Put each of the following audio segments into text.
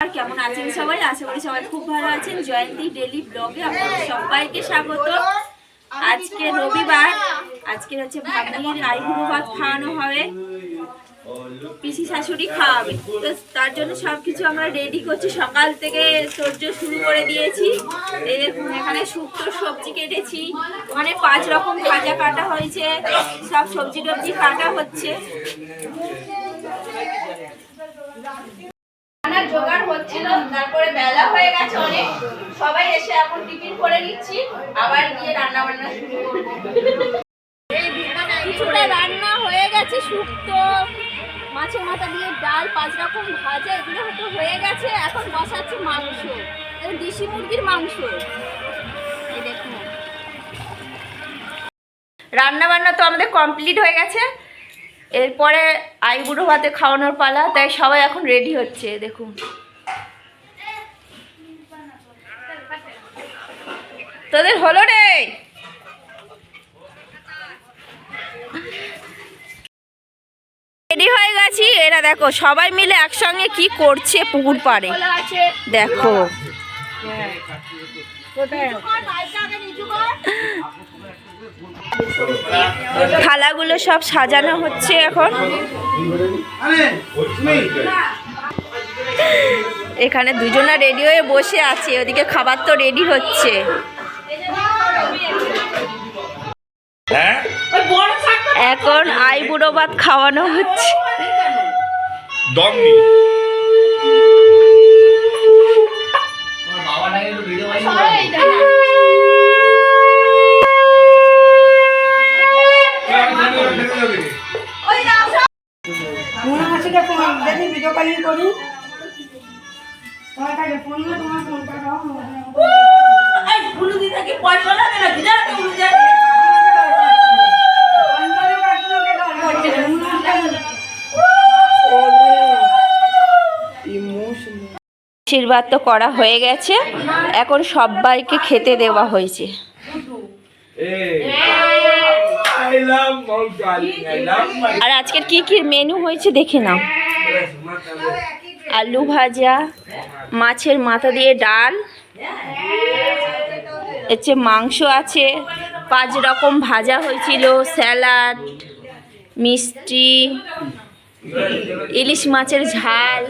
কেমন আছেন সবাই? আশা করি সবাই খুব ভালো আছেন। জয়ন্তী ডেলি ব্লগে আপনাদের সবাইকে স্বাগত। আজকে রবিবার। আজকে হচ্ছে ভাগ্নির আইবুড়ো ভাত খাওয়ানো হবে। পিসি শাশুড়ি খাওয়াবে। তো তার জন্য সব কিছু আমরা রেডি করছি। সকাল থেকে সহ্য শুরু করে দিয়েছি। এখানে শুক্তো সবজি কেটেছি। মানে পাঁচ রকম ভাজা কাটা হয়েছে। সব সবজি টবজি কাটা হচ্ছে। জোগাড় হচ্ছিল, তারপরে বেলা হয়ে গেছে অনেক। সবাই এসে এখন টিফিন করে নিচ্ছি, আবার গিয়ে রান্না বান্না শুরু করব। কিছুটা রান্না হয়ে গেছে, শুক্তো, মাছের মাথা দিয়ে ডাল, পাঁচ রকম ভাজা, এগুলো হয়তো হয়ে গেছে, এখন বসাচ্ছি মাংস। দেশি মুরগির মাংস। রান্না বান্না তো আমাদের কমপ্লিট হয়ে গেছে। এরপরে আইবুড়ো ভাতে খাওয়ানোর পালা তাই সবাই এখন রেডি হচ্ছে দেখুন। তোদের হলো রে? রেডি হয়ে গেছি? এরা দেখো সবাই মিলে একসঙ্গে কি করছে পুকুর পাড়ে? দেখো। থালাগুলো সব সাজানো হচ্ছে এখন। এখানে দুজনা রেডি হয়ে বসে আছে ওদিকে খাবার তো রেডি হচ্ছে। হ্যাঁ? এখন আইবুড়ো ভাত খাওয়ানো হচ্ছে। দম কলিং করি। তোমার ফোন নিয়ে তোমার ফোনটা দাও আশীর্বাদ তো করা হয়ে গেছে। এখন সবাইকে খেতে দেওয়া হয়েছে. আর আজকের কি কি মেনু হয়েছে দেখে নাও। আলু ভাজা, মাছের মাথা দিয়ে ডাল হচ্ছে মাংস আছে, পাঁচ রকম ভাজা হয়েছিল, স্যালাড, মিষ্টি, ইলিশ মাছের ঝাল,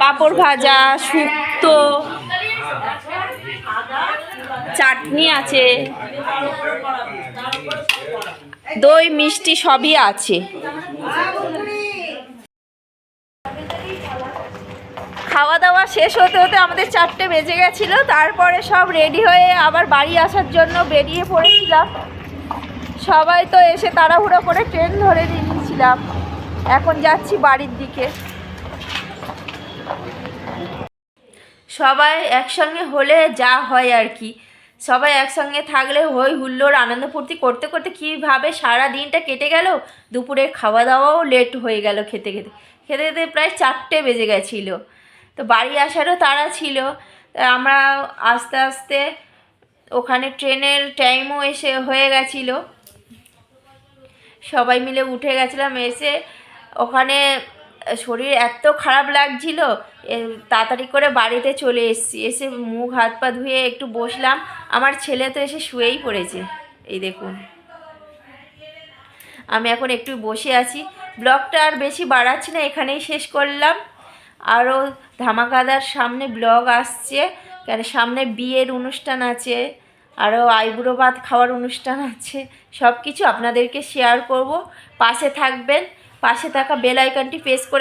পাঁপড় ভাজা, শুক্তো, চাটনি আছে, দই, মিষ্টি সবই আছে খাওয়া দাওয়া শেষ হতে হতে আমাদের চারটে বেজে গেছিল, তারপরে সব রেডি হয়ে আবার বাড়ি আসার জন্য বেরিয়ে পড়েছিলাম। সবাই তো এসে তাড়াহুড়ো করে ট্রেন ধরে নিয়েছিলাম। এখন যাচ্ছি বাড়ির দিকে। সবাই একসঙ্গে হলে যা হয় আর কি। সবাই একসঙ্গে থাকলে হই হুল্লোড় আনন্দ ফুর্তি করতে করতে কীভাবে সারা দিনটা কেটে গেল দুপুরের খাওয়া দাওয়াও লেট হয়ে গেল খেতে খেতে। খেতে খেতে প্রায় চারটে বেজে গেছিল। তো বাড়ি আসারও তাড়া ছিল। আমরা আস্তে আস্তে ওখানে ট্রেনের টাইমও এসে হয়ে গেছিল। সবাই মিলে উঠে গেছিলাম, এসে ওখানে শরীর এত খারাপ লাগছিল তাড়াতাড়ি করে বাড়িতে চলে এসেছি। এসে মুখ, হাত, পা ধুয়ে একটু বসলাম। আমার ছেলে তো এসে শুয়েই পড়েছে। এই দেখুন। আমি এখন একটু বসে আছি। ব্লগটা আর বেশি বাড়াচ্ছি না, এখানেই শেষ করলাম। আরও ধামাকাদার সামনে ব্লগ আসছে। কেন সামনে বিয়ের অনুষ্ঠান আছে আরও আইবুড়ো ভাত খাওয়ার অনুষ্ঠান আছে সব কিছু আপনাদেরকে শেয়ার করব। পাশে থাকবেন, পাশে থাকা বেল আইকনটি প্রেস করে